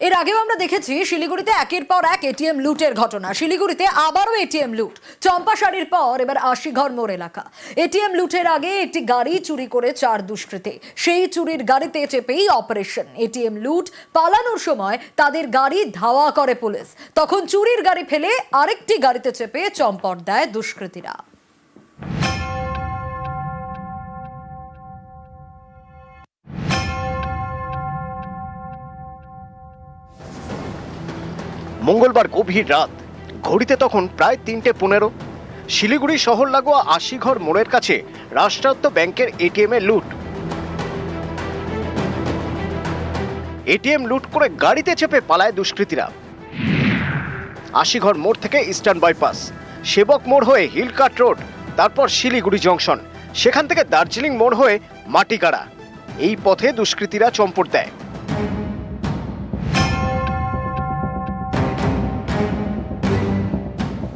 এর আগেও আমরা দেখেছি শিলিগুড়িতে একের পর এক এটিএম লুটের ঘটনা। শিলিগুড়িতে আবারও এটিএম লুট। চম্পাশাড়ির পর এবার আশিঘর মোড় এলাকা। এটিএম লুটের আগে একটি গাড়ি চুরি করে চার দুষ্কৃতী। সেই চুরির গাড়িতে চেপেই অপারেশন। এটিএম লুট পালানোর সময় তাদের গাড়ি ধাওয়া করে পুলিশ। তখন চুরির গাড়ি ফেলে আরেকটি গাড়িতে চেপে চম্পট দেয় দুষ্কৃতীরা। মঙ্গলবার গভীর রাত। ঘড়িতে তখন প্রায় তিনটে পনেরো। শিলিগুড়ি শহর লাগোয়া আশিঘর মোড়ের কাছে রাষ্ট্রায়ত্ত ব্যাংকের এটিএম লুট। এটিএম লুট করে গাড়িতে চেপে পালায় দুষ্কৃতীরা। আশিঘর মোড় থেকে ইস্টার্ন বাইপাস, সেবক মোড় হয়ে হিলকাট রোড, তারপর শিলিগুড়ি জংশন, সেখান থেকে দার্জিলিং মোড় হয়ে মাটিগাড়া এই পথে দুষ্কৃতীরা চম্পট দেয়।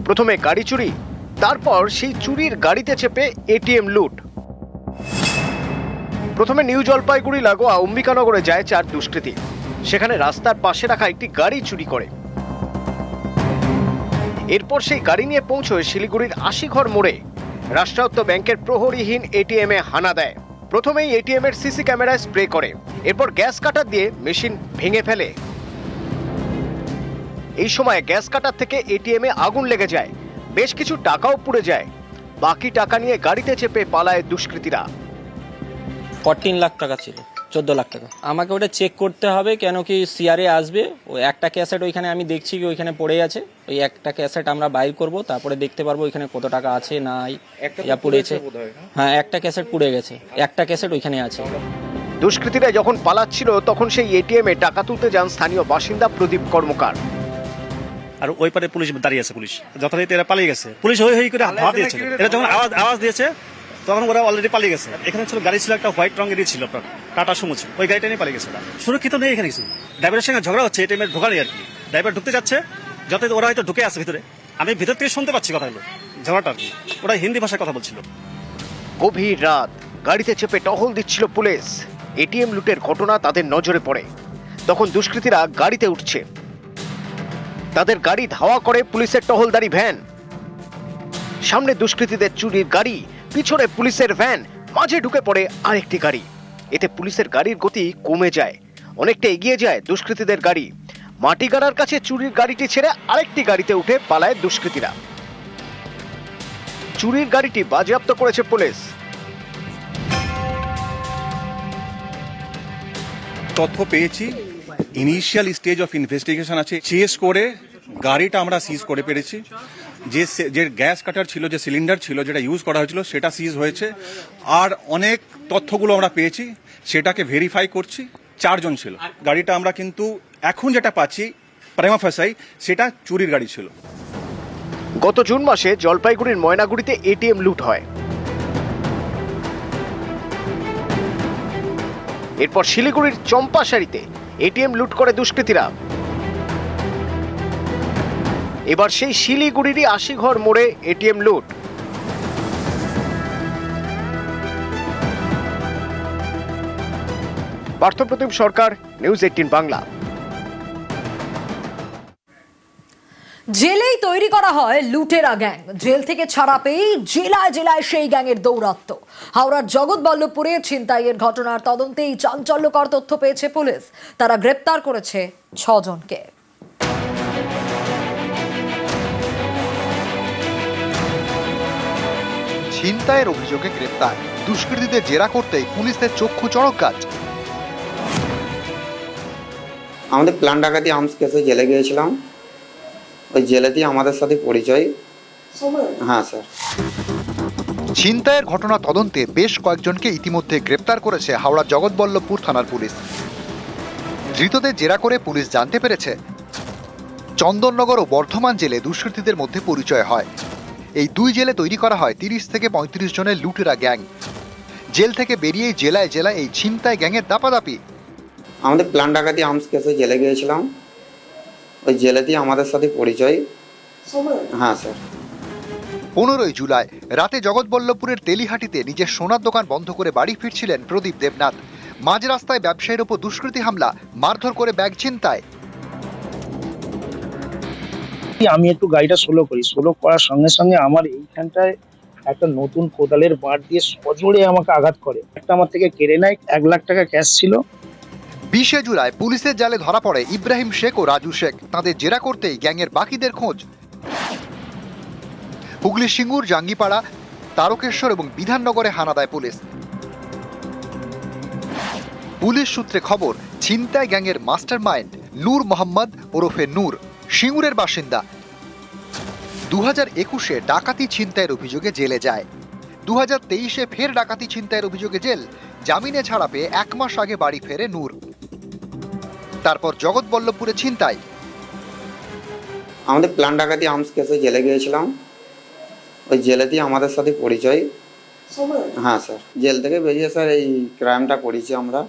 প্রথমে গাড়ি চুরি, তারপর সেই চুরির গাড়িতে চেপে এটিএম লুট। প্রথমে নিউ জলপাইগুড়ি, লাগোয়া, অম্বিকানগরে যায় চার দুষ্কৃতী। সেখানে রাস্তার পাশে রাখা একটি গাড়ি চুরি করে। এরপর সেই গাড়ি নিয়ে পৌঁছয় শিলিগুড়ির আশিঘর মোড়ে। রাষ্ট্রায়ত্ত ব্যাংকের প্রহরীহীন এটিএম হানা দেয়। প্রথমেই এটিএম এর সিসি ক্যামেরায় স্প্রে করে। এরপর গ্যাস কাটার দিয়ে মেশিন ভেঙে ফেলে। এই সময় গ্যাস কাটার থেকে এটিএম এ আগুন লেগে যায়। বেশ কিছু টাকাও পুড়ে যায়। বাকি টাকা নিয়ে গাড়িতে চেপে পালায় দুষ্কৃতীরা। ফরটিন লাখ টাকা ছিল চোদ্দ লাখ টাকা। আমাকে ওটা চেক করতে হবে কেন কি সিআরএ আসবে। ওই একটা ক্যাসেট ওইখানে আমি দেখছি কি ওইখানে পড়ে আছে। ওই একটা ক্যাসেট আমরা বাইর করব তারপরে দেখতে পারব ওইখানে কত টাকা আছে নাই ইয়া পুড়েছে। হ্যাঁ। একটা ক্যাসেট পুড়ে গেছে। একটা ক্যাসেট ওইখানে আছে। দুষ্কৃতীরা যখন পালাচ্ছিল তখন সেই এটিএম এ টাকা তুলতে যান স্থানীয় বাসিন্দা প্রদীপ কর্মকার। আর ওই পারে পুলিশ দাঁড়িয়ে আছে পুলিশ। যথারীতি এরা পালিয়ে গেছে। পুলিশ হই হই করে ধাওয়া দিয়েছে। এরা যখন আওয়াজ আওয়াজ দিয়েছে তখন ওরা অলরেডি পালিয়ে গেছে। এখানে ছিল গাড়ি ছিল একটা হোয়াইট রঙেরই ছিল আপনার টাটা সুমো ছিল। ওই গাড়িটা নিয়ে পালিয়ে গেছে ওরা। সুরক্ষিত নেই এখানে কিছু। ড্রাইভারের সঙ্গে ঝগড়া হচ্ছে এটিএম এর ঢোকারই আর কি। ড্রাইভার ঢুকতে যাচ্ছে যত ওরা হয়তো ঢুকে আছে ভিতরে। আমি ভিতর থেকে শুনতে পাচ্ছি কথাগুলো ঝগড়াটা আর কি। ওরা হিন্দি ভাষায় কথা বলছিল। গভীর রাত গাড়িতে চেপে টহল দিচ্ছিল পুলিশ। এটিএম লুটের ঘটনা তাদের নজরে পড়ে। তখন দুষ্কৃতীরা গাড়িতে উঠছে। তাদের গাড়ি ধাওয়া করে পুলিশের টহলদারি ভ্যান। সামনে দুষ্কৃতীদের চুরির গাড়ি, পিছনে পুলিশের ভ্যান, মাঝে ঢুকে পড়ে আরেকটি গাড়ি। এতে পুলিশের গাড়ির গতি কমে যায়, অনেকটা এগিয়ে যায় দুষ্কৃতীদের গাড়ি। মাটিগাড়ার কাছে চুরির গাড়িটি ছেড়ে আরেকটি গাড়িতে উঠে পালায় দুষ্কৃতীরা। চুরির গাড়িটি বাজেয়াপ্ত করেছে পুলিশ। তথ্য পেয়েছি। ইনিশিয়াল স্টেজ অফ ইনভেস্টিগেশন আছে। চেস করে গাড়িটা আমরা সিজ করে পেরেছি। যে যে গ্যাস কাটার ছিল, যে সিলিন্ডার ছিল, যেটা ইউজ করা হয়েছিল, সেটা সিজ হয়েছে। আর অনেক তথ্যগুলো আমরা পেয়েছি, সেটাকে ভেরিফাই করছি, চারজন ছিল। গাড়িটা আমরা কিন্তু এখন যেটা পাচ্ছি প্রেমা ফাসাই সেটা চুরির গাড়ি ছিল। গত জুন মাসে জলপাইগুড়ির ময়নাগুড়িতে এটিএম লুট হয়। এরপর শিলিগুড়ির চম্পাশাড়িতে এটিএম লুট করে দুষ্কৃতীরা। এবার সেই শিলিগুড়িরই আশিঘর মোড়ে এটিএম লুট। Parthapratim Sarkar, news eighteen Bangla. জেলেই তৈরি করা হয় লুটেরা গ্যাং। জেল থেকে ছাড়া পেয়েই জেলায় জেলায় সেই গ্যাংয়ের দৌরাত্ম হাওড়ার জগৎবল্লভপুরে ছিনতাইয়ের ঘটনার তদন্তেই চাঞ্চল্যকর তথ্য পেয়েছে পুলিশ। তারা গ্রেপ্তার করেছে ছজনকে। ছিনতাইয়ের অভিযোগে গ্রেপ্তার। দুষ্কৃতীদের জেরা করতেই পুলিশের চক্ষু চড়ক কাজ। আমাদের প্ল্যান ডাকাতি আর্মস কেসে জেলে গিয়েছিলাম। ওই জেলেতেই আমাদের সাথে পরিচয়। হ্যাঁ স্যার। ছিনতাইয়ের ঘটনা তদন্তে বেশ কয়েকজনকে ইতিমধ্যে গ্রেপ্তার করেছে হাওড়া জগৎবল্লভপুর থানার পুলিশ। ধৃতদের জেরা করে পুলিশ জানতে পেরেছে চন্দননগর ও বর্ধমান জেলে দুষ্কৃতীদের মধ্যে পরিচয় হয়। এই দুই জেলে তৈরি করা হয় তিরিশ থেকে পঁয়ত্রিশ জনের লুটেরা গ্যাং। জেল থেকে বেরিয়েই জেলায় জেলায় এই ছিনতাই গ্যাংয়ের দাপাদাপি। আমাদের প্ল্যান ডাকাতি আর্মস কেসে জেলে গিয়েছিলাম। ওই জেলেতেই আমাদের সাথে পরিচয়। হ্যাঁ স্যার। পনেরোই জুলাই রাতে জগৎবল্লভপুরের তেলিহাটিতে নিজের সোনার দোকান বন্ধ করে বাড়ি ফিরছিলেন প্রদীপ দেবনাথ। মাঝ রাস্তায় ব্যবসায়ীর ওপর দুষ্কৃতী হামলা মারধর করে ব্যাগ ছিনতায় আমি একটু গাড়িটা স্লো করি? স্লো করার সঙ্গে সঙ্গে আমার এইখানটায় একটা নতুন কোদালের বাঁট দিয়ে সজোরে আমাকে আঘাত করে। একটা আমার থেকে কেড়ে নেয়, এক লাখ টাকা ক্যাশ ছিল। বিশে জুলাই পুলিশের জালে ধরা পড়ে ইব্রাহিম শেখ ও রাজু শেখ। তাদের জেরা করতেই গ্যাংয়ের বাকিদের খোঁজ। হুগলি সিঙ্গুর, জাঙ্গিপাড়া, তারকেশ্বর এবং বিধাননগরে হানা দেয় পুলিশ। পুলিশ সূত্রে খবর, ছিনতাই গ্যাংয়ের মাস্টার মাইন্ড নূর মোহাম্মদ ওরফে নূর। সিঙ্গুরের বাসিন্দা। দু হাজার একুশে ডাকাতি ছিনতাইয়ের অভিযোগে জেলে যায়। দু হাজার তেইশে ফের ডাকাতি ছিনতাইয়ের অভিযোগে জেল। জামিনে ছাড়া পেয়ে এক মাস আগে বাড়ি ফেরে নূর। তারপর জগৎবল্লভপুরে ছিনতাই। আমাদের প্ল্যান ডাকাতি আর্মস কেসে জেলে গিয়েছিলাম। ওই জেলেতেই আমাদের সাথে পরিচয়। হ্যাঁ স্যার। জেল থেকে বেরিয়ে স্যার এই ক্রাইমটা করেছি আমরা।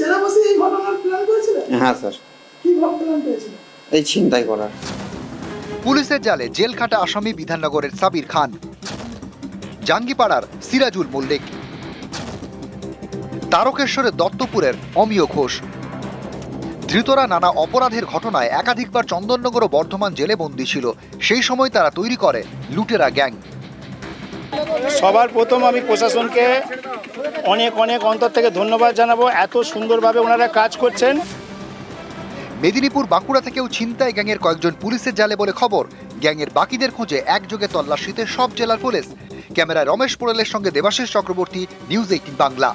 জেলা বসে এই ঘটনার প্ল্যান করেছিলেন? হ্যাঁ স্যার। কি প্ল্যান এই ছিনতাই করার। পুলিশের জালে জেল খাটা আসামি বিধাননগরের সাবির খান জাঙ্গিপাড়ার সিরাজুল মল্লিক তারকেশ্বরের দত্তপুরের অমিয় ঘোষ। ধৃতরা নানা অপরাধের ঘটনায় একাধিকবার চন্দননগর ও বর্ধমান জেলে বন্দী ছিল। সেই সময় তারা তৈরি করে লুটেরা গ্যাং। সবার প্রথম আমি প্রশাসনকে অনেক অনেক অন্তর থেকে ধন্যবাদ জানাব। এত সুন্দরভাবে ওনারা কাজ করছেন। মেদিনীপুর বাঁকুড়া থেকেও ছিনতাই গ্যাংয়ের কয়েকজন পুলিশের জালে বলে খবর। গ্যাংয়ের বাকিদের খোঁজে একযোগে তল্লাশিতে সব জেলার পুলিশ। ক্যামেরায় রমেশ পোড়েলের সঙ্গে দেবাশিস চক্রবর্তী, নিউজ এইটিন বাংলা।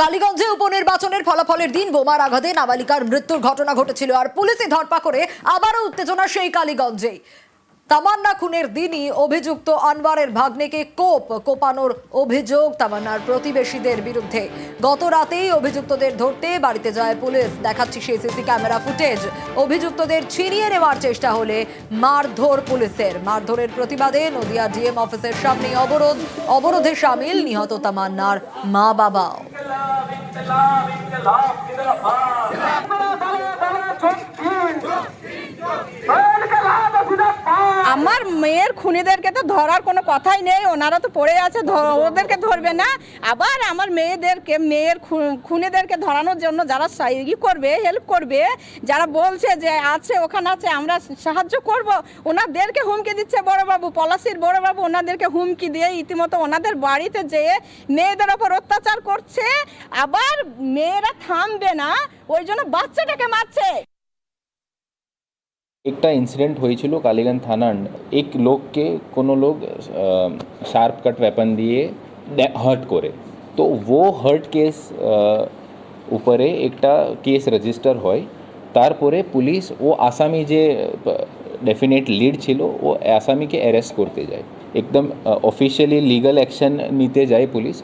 কালীগঞ্জে উপনির্বাচনের ফলাফলের দিন, বোমার আঘাতে নাবালিকার মৃত্যুর ঘটনা ঘটেছিল আর পুলিশে ধরপাকড়ে আবারও উত্তেজনা সেই কালীগঞ্জে তামান্না খুনের দিনই অভিযুক্ত আনওয়ারের ভাগ্নেকে কোপ কোপানোর অভিযোগ তামান্নার প্রতিবেশীদের বিরুদ্ধে। গত রাতেই অভিযুক্তদের ধরতে বাড়িতে যায় পুলিশ। দেখাচ্ছি সেই সিসি ক্যামেরা ফুটেজ। অভিযুক্তদের ছিনিয়ে নেওয়ার চেষ্টা হলে মারধর পুলিশের। মারধরের প্রতিবাদে নদিয়া ডিএম অফিসের সামনে অবরোধ। অবরোধে সামিল নিহত তামান্নার মা বাবাও আমার মেয়ের খুনিদেরকে তো ধরার কোনো কথাই নেই, ওনারা তো পড়ে আছে ওদেরকে ধরবে না। আবার আমার মেয়েদেরকে, মেয়ের খুনিদেরকে ধরানোর জন্য যারা ই করবে হেল্প করবে, যারা বলছে যে আছে, ওখানে আছে, আমরা সাহায্য করব, ওনাদেরকে হুমকি দিচ্ছে বড়বাবু, পলাশির বড়বাবু ওনাদেরকে হুমকি দিয়ে ইতিমতো ওনাদের বাড়িতে যেয়ে মেয়েদের ওপর অত্যাচার করছে। আবার মেয়েরা থামবে না, ওই জন্য বাচ্চাটাকে মারছে। একটা ইনসিডেন্ট হয়েছিল কালীগঞ্জ থানার এক লোককে কোনো লোক শার্প কাট ওয়েপন দিয়ে হার্ট করে তো ও হার্ট কেস উপরে একটা কেস রেজিস্টার হয় তারপরে পুলিশ ও আসামি যে ডেফিনেট লিড ছিল ও আসামিকে অ্যারেস্ট করতে যায় একদম অফিসিয়ালি লিগাল অ্যাকশন নিতে যায় পুলিশ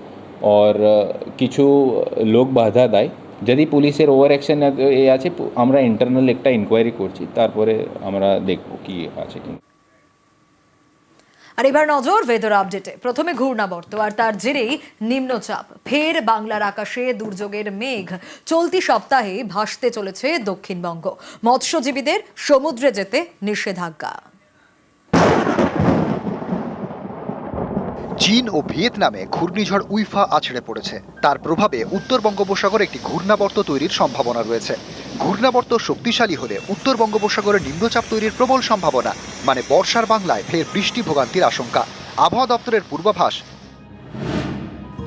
আর কিছু লোক বাধা দেয় যদি পুলিশের ওভার অ্যাকশন এ আছে আমরা ইন্টারনাল একটা ইনকোয়ারি করছি, তারপরে আমরা দেখব কি আছে কি আর এবার নজর ভেদর আপডেটে প্রথমে ঘূর্ণাবর্ত আর তার জেরেই নিম্নচাপ। ফের বাংলার আকাশে দুর্যোগের মেঘ। চলতি সপ্তাহে ভাসতে চলেছে দক্ষিণবঙ্গ। মৎস্যজীবীদের সমুদ্রে যেতে নিষেধাজ্ঞা। চীন ও ভিয়েতনামে ঘূর্ণিঝড় উইফা আছড়ে পড়েছে। তার প্রভাবে উত্তর বঙ্গোপসাগর একটি ঘূর্ণাবর্ত তৈরির সম্ভাবনা রয়েছে। ঘূর্ণাবর্ত শক্তিশালী হলে উত্তর বঙ্গোপসাগরে নিম্নচাপ তৈরির প্রবল সম্ভাবনা মানে বর্ষার বাংলায় ফের বৃষ্টি ভোগান্তির আশঙ্কা। আবহাওয়া দপ্তরের পূর্বাভাস,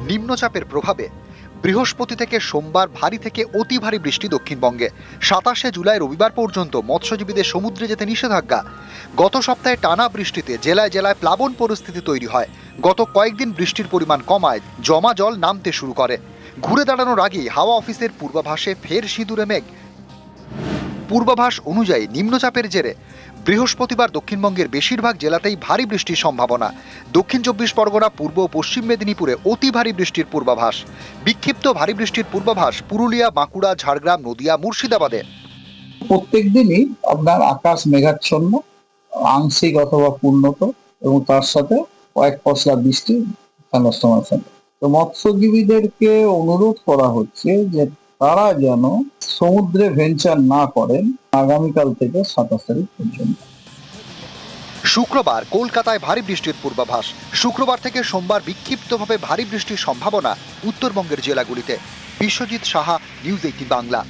নিম্নচাপের প্রভাবে বৃহস্পতি থেকে সোমবার ভারী থেকে অতি ভারী বৃষ্টি দক্ষিণবঙ্গে। সাতাশে জুলাই রবিবার পর্যন্ত মৎস্যজীবীদের সমুদ্রে যেতে নিষেধাজ্ঞা। গত সপ্তাহে টানা বৃষ্টিতে জেলায় জেলায় প্লাবন পরিস্থিতি তৈরি হয়। গত কয়েকদিন বৃষ্টির পরিমাণ কমায়, জমা জল নামতে শুরু করে। ঘুরে দাঁড়ানোর আগেই হাওয়া অফিসের পূর্বাভাসে ফের সিঁদুরে মেঘ। পূর্বাভাস অনুযায়ী নিম্নচাপের জেরে বৃহস্পতিবার দক্ষিণবঙ্গের বেশিরভাগ জেলাতেই ভারী বৃষ্টির সম্ভাবনা। দক্ষিণ চব্বিশ পরগনা, পূর্ব ও পশ্চিম মেদিনীপুরে অতি ভারী বৃষ্টির পূর্বাভাস। বিক্ষিপ্ত ভারী বৃষ্টির পূর্বাভাস পুরুলিয়া, বাঁকুড়া, ঝাড়গ্রাম, নদিয়া, মুর্শিদাবাদে। প্রত্যেক দিনই আপনার আকাশ মেঘাচ্ছন্ন, আংশিক অথবা পূর্ণত এবং তার সাথে কয়েক পশলা বৃষ্টি তো মৎস্যজীবীদেরকে অনুরোধ করা হচ্ছে যে তারা যেন সমুদ্রে ভেঞ্চার না করেন আগামীকাল থেকে সাতাশ তারিখ পর্যন্ত। শুক্রবার কলকাতায় ভারী বৃষ্টির পূর্বাভাস। শুক্রবার থেকে সোমবার বিক্ষিপ্তভাবে ভারী বৃষ্টির সম্ভাবনা উত্তরবঙ্গের জেলাগুলিতে। Biswajit Saha news eighteen Bangla.